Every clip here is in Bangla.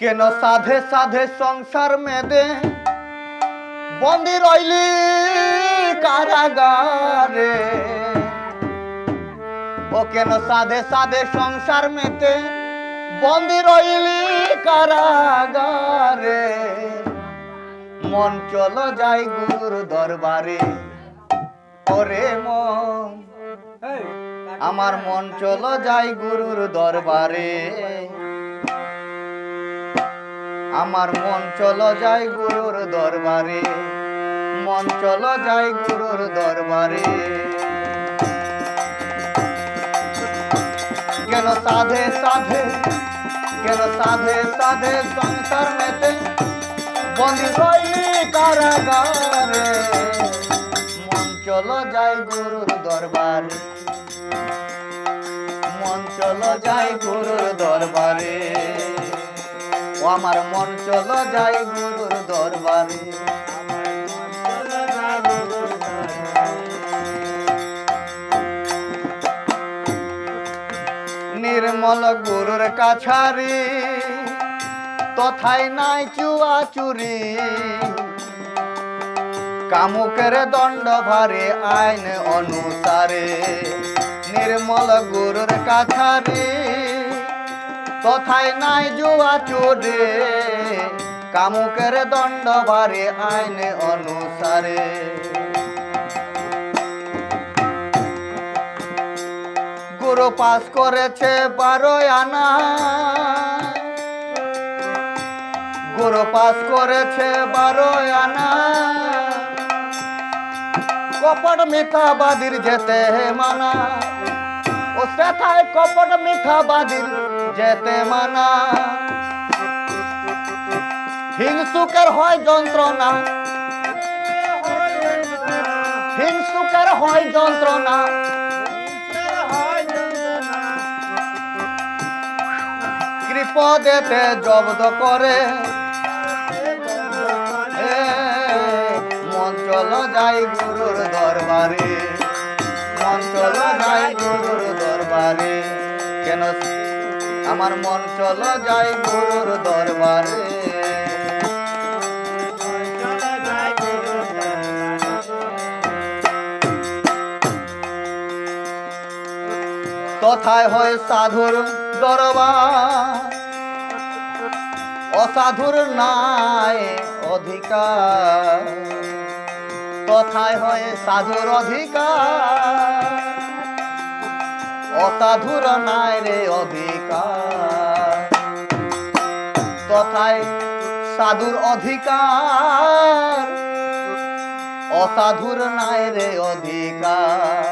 কেন সাধে সাধে সংসার মেদে বন্দি রইলি কারাগারে? ও কেন সাধে সাধে সংসার মেতে বন্দি রইলি কারাগারে? মন চলো যাই গুরুর দরবারে। ওরে মন আমার মন চলো যাই গুরুর দরবারে। আমার মন চলো যাই গুরুর দরবারে। মন চলো যাই গুরুর দরবারে। কেন সাধে সাধে কেন সাধে সাধে সংসার মেতে। বন্দি রইলি কারাগারে। মন চলো যাই গুরুর দরবারে। মন চলো যাই গুরুর দরবারে। আমার মন চলো যাই গুরুর দরবারে। নির্মল গুরুর কাছারি, তথায় নাই চুয়া চুরি। কামুকের দণ্ড ভারে আইন অনুসারে, নির্মল গুরুর কাছারি তথায় নাই জুয়া চুরি। কামুকের দণ্ড ভারে আইন অনুসারে। গুরু পাস করেছে বারো আনা। গুরু পাস করেছে বারো আনা। কপট মিথ্যাবাদীর যেতে মানা। ও সেথায় কপট মিথ্যাবাদীর যেতে মানা। হিংসুকের হয় যন্ত্রণা। হিংসুকের হয় যন্ত্রণা। কৃপদেতে জব্দ করে। মন চলো যাই গুরুর দরবারে। মন চলো যাই গুরুর দরবারে। কেন আমার মন চলো যায় গুরুর দরবারে। তথায় হয় সাধুর দরবার, অসাধুর নাই অধিকার। তথায় হয় সাধুর অধিকার অসাধুর নাই রে অধিকার। তথায় সাধুর অধিকার, অসাধুর নাই রে অধিকার।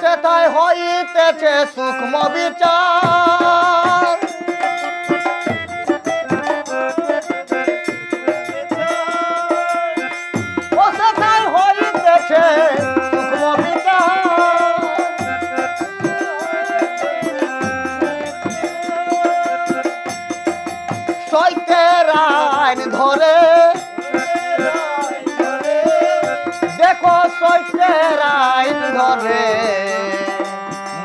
সেটাই হইতেছে সূক্ষ্ম বিচার। আইন ধরে। দেখো সৈত্যের আইন ধরে।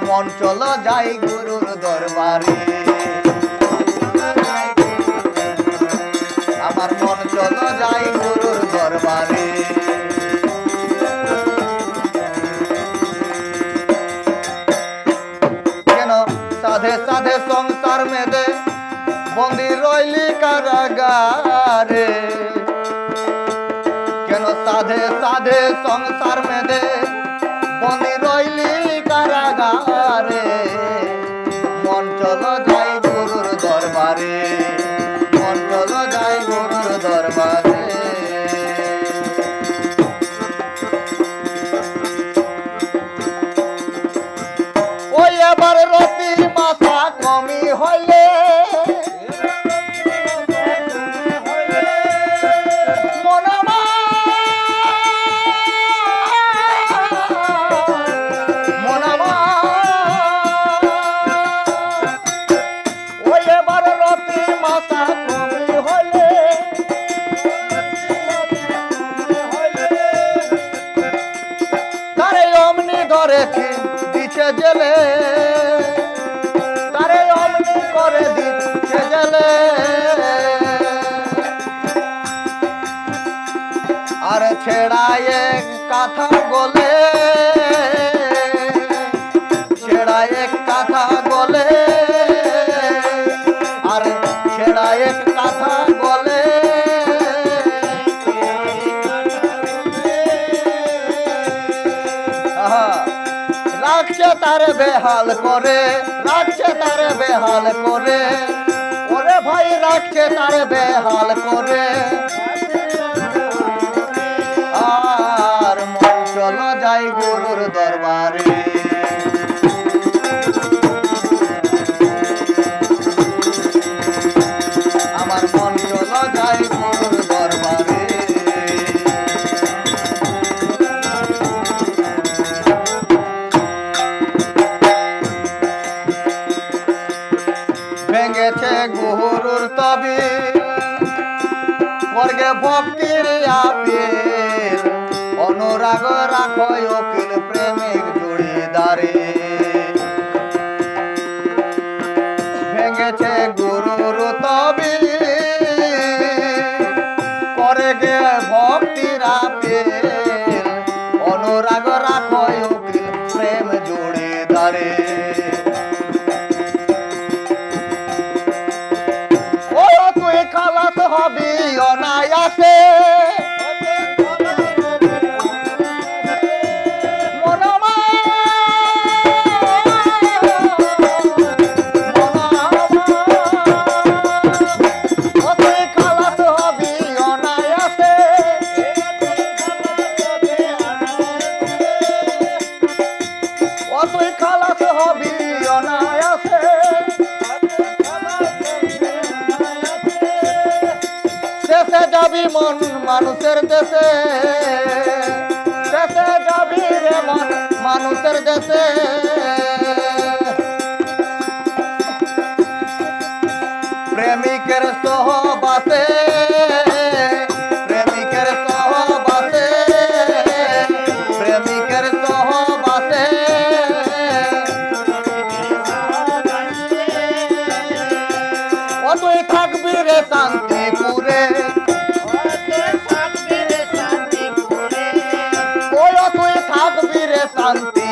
মন চলো যাই গুরুর দরবারে। আমার মন চলো যাই গুরুর দরবারে। কেন সাধে সাধে সংসার মেদে বন্দি রইলি কারাগারে। কেন সাধে সাধে সংসার মেদে বন্দি রইলি কারাগারে? মন চলো যাই গুরুর দরবারে, মন চলো যাই গুরুর দরবারে। ওই এবার রতি মাথা কমি হইলে ছেড়ায় কাঁথা গলে ছেড়ায় কাঁথা আর ছেড়ায় তার বেহাল করে, রাখছে তার বেহাল করে, ওরে ভাই, রাখছে তারে বেহাল করে। ভক্তির আবেশ অনুরাগ রাখয় ওকে। মানুষের দেশে প্রান্তে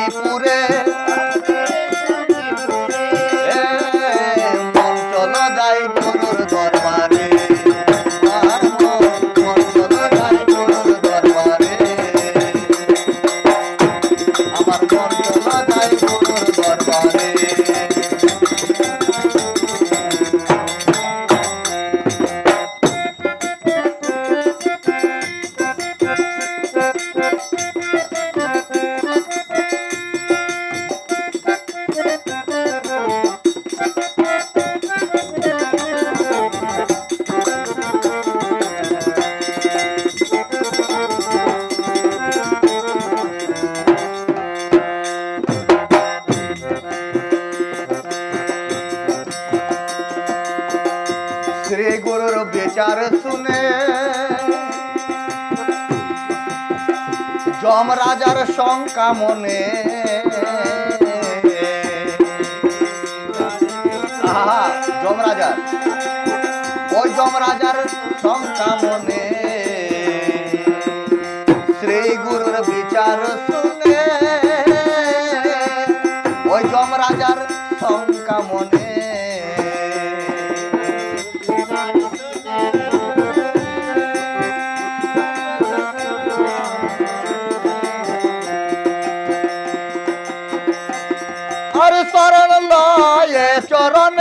রাম রাজার শঙ্কা মনে।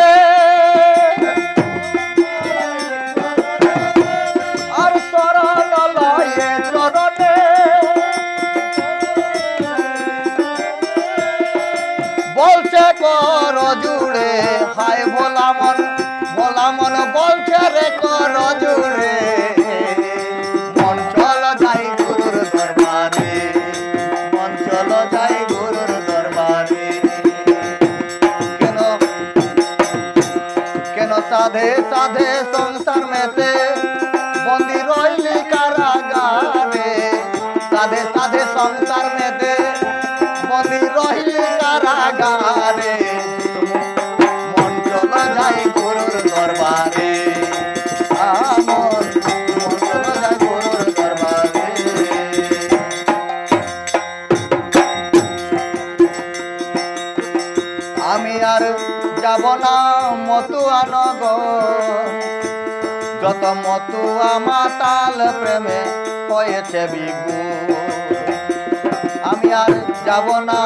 রে আর সরলয়ে চরণে। বলছে কর জুড়ে হায় ভোলা মন। সাধে সাধে সংসার মেতে বন্দি রইলি কারাগারে। সাধে সাধে সংসার মেতে বন্দি রইলি কারাগারে। তো মতুয়া মাতাল প্রেমে হয়েছে বিগু আমি আর যাব না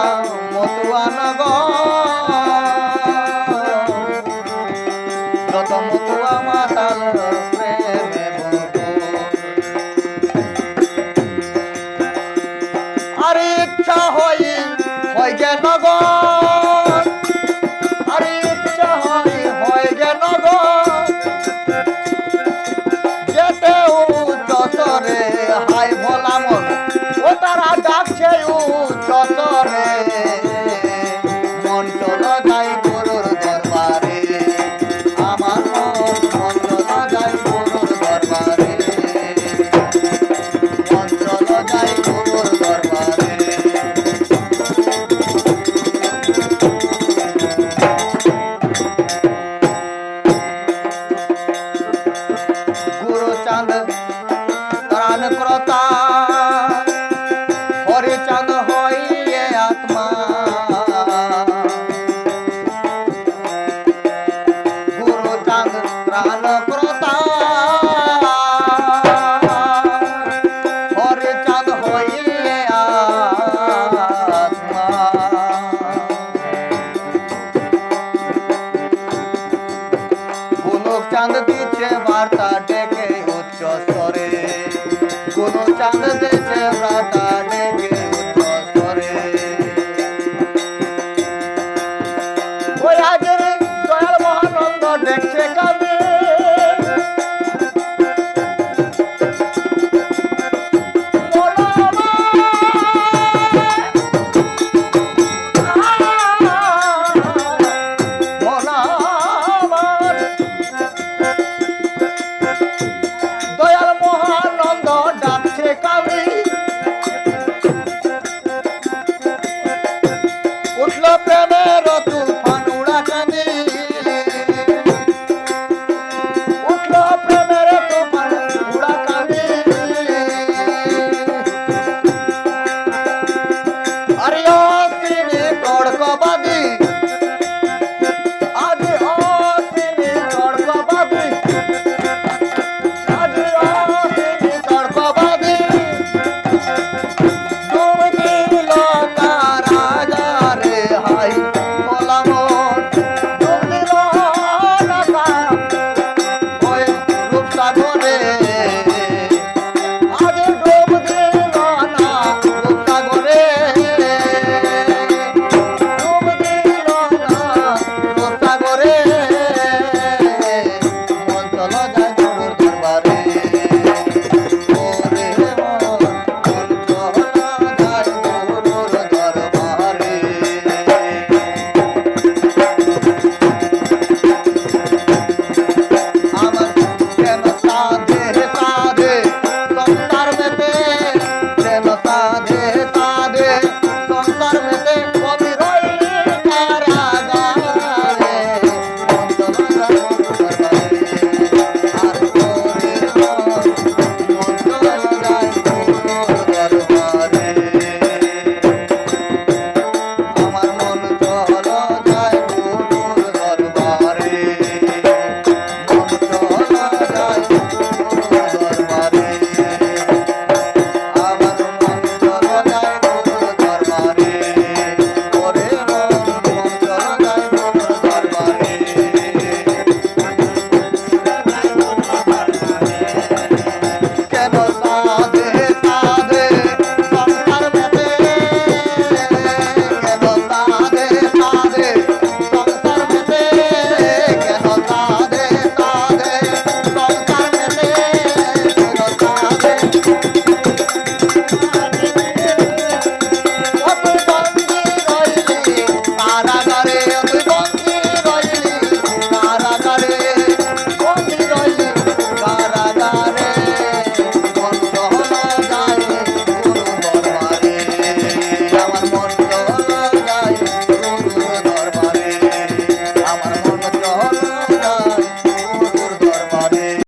মতুয়া নগর।